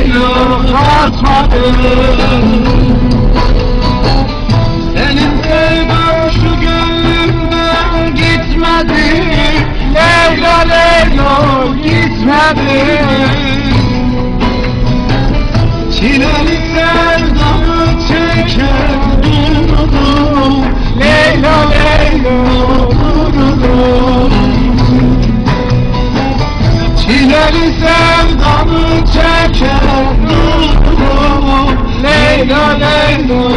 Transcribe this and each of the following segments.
Leyla kaçmadım Senin sevdan şu gönlümden gitmedi Leyla Leyla gitmedi Çileli sevdamı çeker durdum Çileli sevdamı çeker. Durdum Leyla Leyla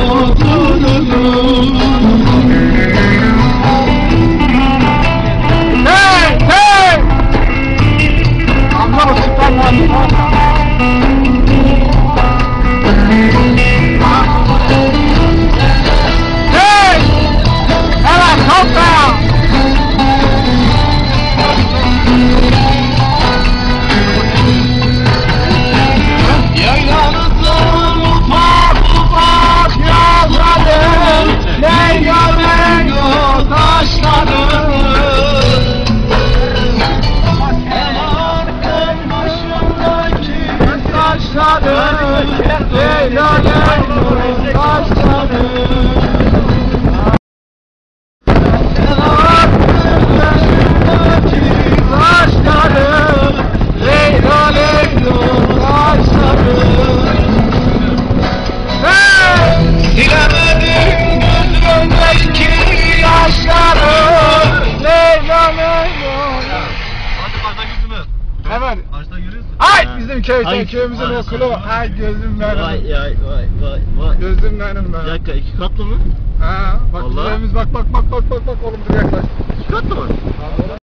Yürüyorsun. Ay bizim köy, Ay, köyümüzün ay, okulu. ay. Ay gözüm benim. vay vay vay vay. Gözüm benim Bir be. dakika iki katlı mı? Ha, bak Vallahi. evimiz bak bak bak bak bak bak oğlum dur yaklaş. İki katlı mı? Ha,